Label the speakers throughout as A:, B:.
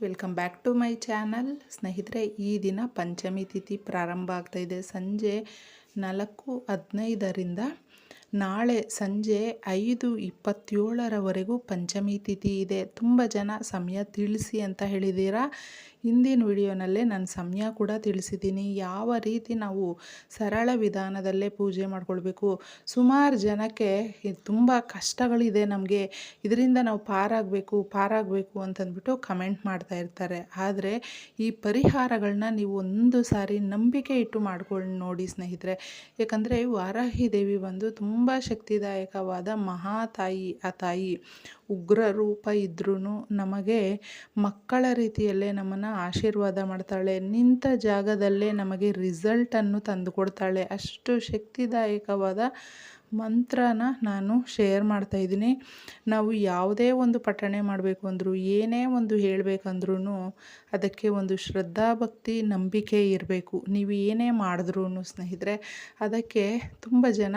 A: Welcome back to my channel ಸ್ನೇಹಿತರೆ, ಈ ದಿನ ಪಂಚಮಿ ತಿಥಿ ಪ್ರಾರಂಭ ಆಗ್ತಾಯಿದೆ ಸಂಜೆ ನಾಲ್ಕು ಹದಿನೈದರಿಂದ ನಾಳೆ ಸಂಜೆ ಐದು ಇಪ್ಪತ್ತೇಳರವರೆಗೂ ಪಂಚಮಿ ತಿಥಿ ಇದೆ. ತುಂಬ ಜನ ಸಮಯ ತಿಳಿಸಿ ಅಂತ ಹೇಳಿದ್ದೀರಾ? ಹಿಂದಿನ ವಿಡಿಯೋನಲ್ಲೇ ನಾನು ಸಮಯ ಕೂಡ ತಿಳಿಸಿದ್ದೀನಿ. ಯಾವ ರೀತಿ ನಾವು ಸರಳ ವಿಧಾನದಲ್ಲೇ ಪೂಜೆ ಮಾಡ್ಕೊಳ್ಬೇಕು? ಸುಮಾರು ಜನಕ್ಕೆ ತುಂಬ ಕಷ್ಟಗಳಿದೆ ನಮಗೆ. ಇದರಿಂದ ನಾವು ಪಾರಾಗಬೇಕು ಪಾರಾಗಬೇಕು ಅಂತಂದ್ಬಿಟ್ಟು ಕಮೆಂಟ್ ಮಾಡ್ತಾ ಇರ್ತಾರೆ. ಆದರೆ ಈ ಪರಿಹಾರಗಳನ್ನ ನೀವು ಒಂದು ಸಾರಿ ನಂಬಿಕೆ ಇಟ್ಟು ಮಾಡ್ಕೊಂಡು ನೋಡಿ ಸ್ನೇಹಿತರೆ. ಯಾಕಂದರೆ ವಾರಾಹಿ ದೇವಿ ಬಂದು ತುಂಬ ಶಕ್ತಿದಾಯಕವಾದ ಮಹಾತಾಯಿ ಆ ತಾಯಿ ಉಗ್ರ ರೂಪ ಇದ್ರೂ ನಮಗೆ ಮಕ್ಕಳ ರೀತಿಯಲ್ಲೇ ನಮ್ಮನ್ನು ಆಶೀರ್ವಾದ ಮಾಡ್ತಾಳೆ. ನಿಂತ ಜಾಗದಲ್ಲೇ ನಮಗೆ ರಿಸಲ್ಟನ್ನು ತಂದುಕೊಡ್ತಾಳೆ ಅಷ್ಟು ಶಕ್ತಿದಾಯಕವಾದ ಮಂತ್ರನ ನಾನು ಶೇರ್ ಮಾಡ್ತಾ ಇದ್ದೀನಿ. ನಾವು ಯಾವುದೇ ಒಂದು ಪಠಣೆ ಮಾಡಬೇಕು ಅಂದರೂ, ಏನೇ ಒಂದು ಹೇಳಬೇಕಂದ್ರೂ ಅದಕ್ಕೆ ಒಂದು ಶ್ರದ್ಧಾಭಕ್ತಿ, ನಂಬಿಕೆ ಇರಬೇಕು. ನೀವು ಏನೇ ಮಾಡಿದ್ರೂ ಸ್ನೇಹಿತರೆ, ಅದಕ್ಕೆ ತುಂಬ ಜನ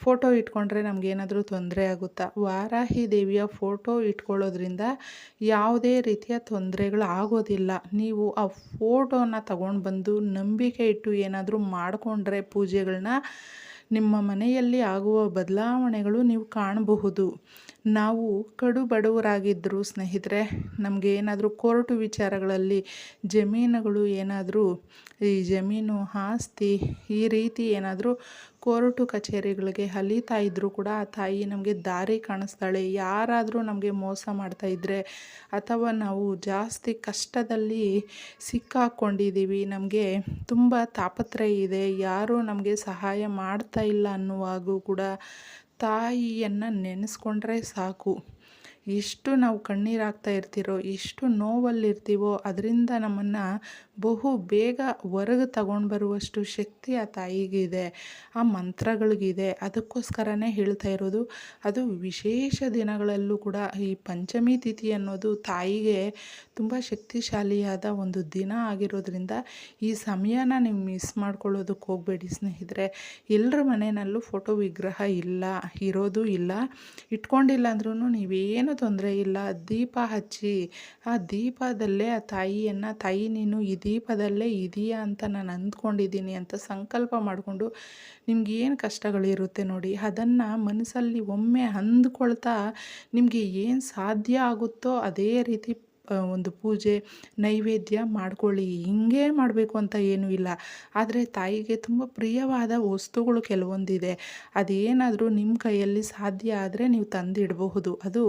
A: ಫೋಟೋ ಇಟ್ಕೊಂಡ್ರೆ ನಮಗೇನಾದರೂ ತೊಂದರೆ ಆಗುತ್ತಾ? ವಾರಾಹಿ ದೇವಿಯ ಫೋಟೋ ಇಟ್ಕೊಳ್ಳೋದ್ರಿಂದ ಯಾವುದೇ ರೀತಿಯ ತೊಂದರೆಗಳು ಆಗೋದಿಲ್ಲ. ನೀವು ಆ ಫೋಟೋನ ತಗೊಂಡು ಬಂದು ನಂಬಿಕೆ ಇಟ್ಟು ಏನಾದರೂ ಮಾಡಿಕೊಂಡ್ರೆ ಪೂಜೆಗಳನ್ನ ನಿಮ್ಮ ಮನೆಯಲ್ಲಿ ಆಗುವ ಬದಲಾವಣೆಗಳು ನೀವು ಕಾಣಬಹುದು. ನಾವು ಕಡು ಬಡವರಾಗಿದ್ದರು ಸ್ನೇಹಿತರೆ, ನಮಗೆ ಏನಾದರೂ ಕೋರ್ಟು ವಿಚಾರಗಳಲ್ಲಿ ಜಮೀನುಗಳು ಏನಾದರೂ, ಈ ಜಮೀನು, ಆಸ್ತಿ ಈ ರೀತಿ ಏನಾದರೂ ಕೋರ್ಟು ಕಚೇರಿಗಳಿಗೆ ಅಲೀತಾ ಇದ್ದರೂ ಕೂಡ ಆ ತಾಯಿ ನಮಗೆ ದಾರಿ ಕಾಣಿಸ್ತಾಳೆ. ಯಾರಾದರೂ ನಮಗೆ ಮೋಸ ಮಾಡ್ತಾ ಇದ್ದರೆ ಅಥವಾ ನಾವು ಜಾಸ್ತಿ ಕಷ್ಟದಲ್ಲಿ ಸಿಕ್ಕಾಕ್ಕೊಂಡಿದ್ದೀವಿ ನಮಗೆ ತುಂಬ ತಾಪತ್ರಯ ಇದೆ, ಯಾರೂ ನಮಗೆ ಸಹಾಯ ಮಾಡ್ತಾ ಇಲ್ಲ ಅನ್ನುವಾಗೂ ಕೂಡ ತಾಯಿಯನ್ನು ನೆನೆಸ್ಕೊಂಡ್ರೆ ಸಾಕು. ಎಷ್ಟು ನಾವು ಕಣ್ಣೀರಾಗ್ತಾ ಇರ್ತೀರೋ, ಎಷ್ಟು ನೋವಲ್ಲಿರ್ತೀವೋ, ಅದರಿಂದ ನಮ್ಮನ್ನು ಬಹು ಬೇಗ ಹೊರಗೆ ತಗೊಂಡು ಬರುವಷ್ಟು ಶಕ್ತಿ ಆ ತಾಯಿಗಿದೆ, ಆ ಮಂತ್ರಗಳಿಗಿದೆ. ಅದಕ್ಕೋಸ್ಕರನೇ ಹೇಳ್ತಾ ಇರೋದು, ಅದು ವಿಶೇಷ ದಿನಗಳಲ್ಲೂ ಕೂಡ ಈ ಪಂಚಮಿ ತಿಥಿ ಅನ್ನೋದು ತಾಯಿಗೆ ತುಂಬ ಶಕ್ತಿಶಾಲಿಯಾದ ಒಂದು ದಿನ ಆಗಿರೋದ್ರಿಂದ ಈ ಸಮಯನ ನೀವು ಮಿಸ್ ಮಾಡ್ಕೊಳ್ಳೋದಕ್ಕೆ ಹೋಗಬೇಡಿ ಸ್ನೇಹಿತರೆ. ಎಲ್ಲರ ಮನೆಯಲ್ಲೂ ಫೋಟೋ ವಿಗ್ರಹ ಇಲ್ಲ, ಇರೋದು ಇಲ್ಲ. ಇಟ್ಕೊಂಡಿಲ್ಲ ಅಂದ್ರೂ ನೀವೇನು ತೊಂದರೆ ಇಲ್ಲ. ದೀಪ ಹಚ್ಚಿ, ಆ ದೀಪದಲ್ಲೇ ಆ ತಾಯಿಯನ್ನು, ತಾಯಿ ನೀನು ಈ ದೀಪದಲ್ಲೇ ಇದೆಯಾ ಅಂತ ನಾನು ಅಂದ್ಕೊಂಡಿದ್ದೀನಿ ಅಂತ ಸಂಕಲ್ಪ ಮಾಡಿಕೊಂಡು ನಿಮ್ಗೆ ಏನು ಕಷ್ಟಗಳಿರುತ್ತೆ ನೋಡಿ. ಅದನ್ನು ಮನಸ್ಸಲ್ಲಿ ಒಮ್ಮೆ ಅಂದ್ಕೊಳ್ತಾ ನಿಮಗೆ ಏನು ಸಾಧ್ಯ ಆಗುತ್ತೋ ಅದೇ ರೀತಿ ಒಂದು ಪೂಜೆ ನೈವೇದ್ಯ ಮಾಡ್ಕೊಳ್ಳಿ. ಹಿಂಗೆ ಮಾಡಬೇಕು ಅಂತ ಏನೂ ಇಲ್ಲ. ಆದರೆ ತಾಯಿಗೆ ತುಂಬ ಪ್ರಿಯವಾದ ವಸ್ತುಗಳು ಕೆಲವೊಂದಿದೆ. ಅದೇನಾದರೂ ನಿಮ್ಮ ಕೈಯಲ್ಲಿ ಸಾಧ್ಯ ಆದರೆ ನೀವು ತಂದಿಡಬಹುದು. ಅದು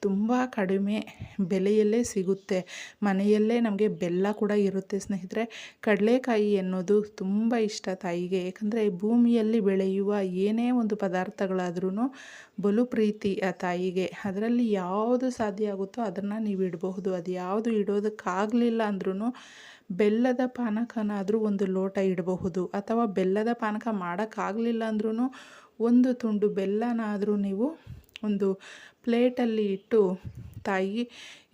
A: ತುಂಬ ಕಡಿಮೆ ಬೆಲೆಯಲ್ಲೇ ಸಿಗುತ್ತೆ. ಮನೆಯಲ್ಲೇ ನಮಗೆ ಬೆಲ್ಲ ಕೂಡ ಇರುತ್ತೆ ಸ್ನೇಹಿತರೆ. ಕಡಲೆಕಾಯಿ ಅನ್ನೋದು ತುಂಬ ಇಷ್ಟ ತಾಯಿಗೆ. ಯಾಕಂದರೆ ಭೂಮಿಯಲ್ಲಿ ಬೆಳೆಯುವ ಏನೇ ಒಂದು ಪದಾರ್ಥಗಳಾದ್ರೂ ಬಲು ಪ್ರೀತಿ ಆ ತಾಯಿಗೆ. ಅದರಲ್ಲಿ ಯಾವುದು ಸಾಧ್ಯ ಆಗುತ್ತೋ ಅದನ್ನು ನೀವು ಇಡಬಹುದು ಅದು ಯಾವುದು ಇಡೋದಕ್ಕಾಗಲಿಲ್ಲ ಅಂದ್ರೂ ಬೆಲ್ಲದ ಪಾನಕನಾದರೂ ಒಂದು ಲೋಟ ಇಡಬಹುದು. ಅಥವಾ ಬೆಲ್ಲದ ಪಾನಕ ಮಾಡೋಕ್ಕಾಗಲಿಲ್ಲ ಅಂದ್ರೂ ಒಂದು ತುಂಡು ಬೆಲ್ಲನಾದರೂ ನೀವು ಒಂದು ಪ್ಲೇಟಲ್ಲಿ ಇಟ್ಟು, ತಾಯಿ,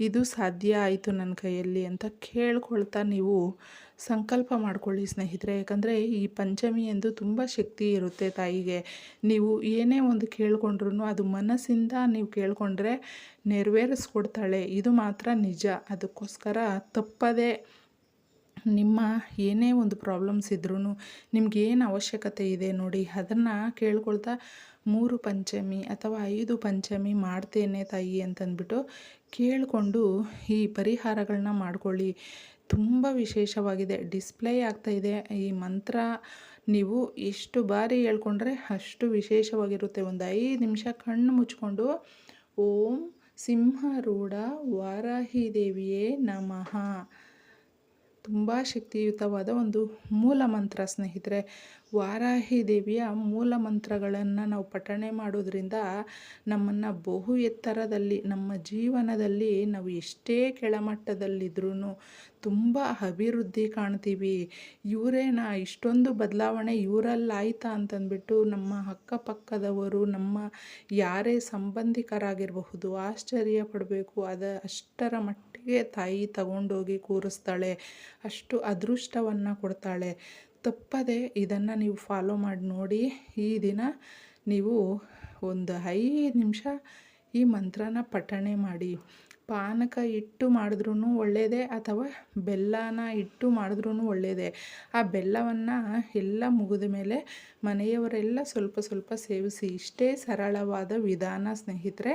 A: ಇದು ಸಾಧ್ಯ ಆಯಿತು ನನ್ನ ಕೈಯಲ್ಲಿ ಅಂತ ಕೇಳ್ಕೊಳ್ತಾ ನೀವು ಸಂಕಲ್ಪ ಮಾಡಿಕೊಳ್ಳಿ ಸ್ನೇಹಿತರೆ. ಯಾಕಂದರೆ ಈ ಪಂಚಮಿ ಎಂದು ತುಂಬ ಶಕ್ತಿ ಇರುತ್ತೆ ತಾಯಿಗೆ. ನೀವು ಏನೇ ಒಂದು ಕೇಳ್ಕೊಂಡ್ರೂ ಅದು ಮನಸ್ಸಿಂದ ನೀವು ಕೇಳಿಕೊಂಡ್ರೆ ನೆರವೇರಿಸ್ಕೊಡ್ತಾಳೆ. ಇದು ಮಾತ್ರ ನಿಜ. ಅದಕ್ಕೋಸ್ಕರ ತಪ್ಪದೇ ನಿಮ್ಮ ಏನೇ ಒಂದು ಪ್ರಾಬ್ಲಮ್ಸ್ ಇದ್ರೂ ಏನು ಅವಶ್ಯಕತೆ ಇದೆ ನೋಡಿ. ಅದನ್ನು ಕೇಳ್ಕೊಳ್ತಾ ಮೂರು ಪಂಚಮಿ ಅಥವಾ ಐದು ಪಂಚಮಿ ಮಾಡ್ತೇನೆ ತಾಯಿ ಅಂತಂದ್ಬಿಟ್ಟು ಕೇಳಿಕೊಂಡು ಈ ಪರಿಹಾರಗಳನ್ನ ಮಾಡ್ಕೊಳ್ಳಿ. ತುಂಬ ವಿಶೇಷವಾಗಿದೆ. ಡಿಸ್ಪ್ಲೇ ಆಗ್ತಾ ಇದೆ. ಈ ಮಂತ್ರ ನೀವು ಎಷ್ಟು ಬಾರಿ ಹೇಳ್ಕೊಂಡ್ರೆ ಅಷ್ಟು ವಿಶೇಷವಾಗಿರುತ್ತೆ. ಒಂದು ಐದು ನಿಮಿಷ ಕಣ್ಣು ಮುಚ್ಕೊಂಡು, ಓಂ ಸಿಂಹರೂಢ ವಾರಾಹಿ ದೇವಿಯೇ ನಮಃ. ತುಂಬ ಶಕ್ತಿಯುತವಾದ ಒಂದು ಮೂಲ ಮಂತ್ರ, ಸ್ನೇಹಿತರೆ. ವಾರಾಹಿ ದೇವಿಯ ಮೂಲ ಮಂತ್ರಗಳನ್ನು ನಾವು ಪಠಣೆ ಮಾಡೋದ್ರಿಂದ ನಮ್ಮನ್ನು ಬಹು ಎತ್ತರದಲ್ಲಿ, ನಮ್ಮ ಜೀವನದಲ್ಲಿ ನಾವು ಎಷ್ಟೇ ಕೆಳಮಟ್ಟದಲ್ಲಿದ್ರೂ ತುಂಬ ಅಭಿವೃದ್ಧಿ ಕಾಣ್ತೀವಿ. ಇವರೇನ ಇಷ್ಟೊಂದು ಬದಲಾವಣೆ ಇವರಲ್ಲಾಯ್ತಾ ಅಂತಂದ್ಬಿಟ್ಟು ನಮ್ಮ ಅಕ್ಕಪಕ್ಕದವರು, ನಮ್ಮ ಯಾರೇ ಸಂಬಂಧಿಕರಾಗಿರಬಹುದು, ಆಶ್ಚರ್ಯ ಪಡಬೇಕು. ಅದ ಅಷ್ಟರ ಮಟ್ಟಿಗೆ ತಾಯಿ ತಗೊಂಡೋಗಿ ಕೂರಿಸ್ತಾಳೆ. ಅಷ್ಟು ಅದೃಷ್ಟವನ್ನು ಕೊಡ್ತಾಳೆ. ತಪ್ಪದೆ ಇದನ್ನು ನೀವು ಫಾಲೋ ಮಾಡಿ ನೋಡಿ ಈ ದಿನ ನೀವು ಒಂದು ಐದು ನಿಮಿಷ ಈ ಮಂತ್ರನ ಪಠಣೆ ಮಾಡಿ. ಪಾನಕ ಇಟ್ಟು ಮಾಡಿದ್ರೂ ಒಳ್ಳೆಯದೇ ಅಥವಾ ಬೆಲ್ಲನ ಇಟ್ಟು ಮಾಡಿದ್ರೂ ಒಳ್ಳೆಯದೇ ಆ ಬೆಲ್ಲವನ್ನು ಎಲ್ಲ ಮುಗಿದ ಮೇಲೆ ಮನೆಯವರೆಲ್ಲ ಸ್ವಲ್ಪ ಸ್ವಲ್ಪ ಸೇವಿಸಿ. ಇಷ್ಟೇ ಸರಳವಾದ ವಿಧಾನ ಸ್ನೇಹಿತರೆ.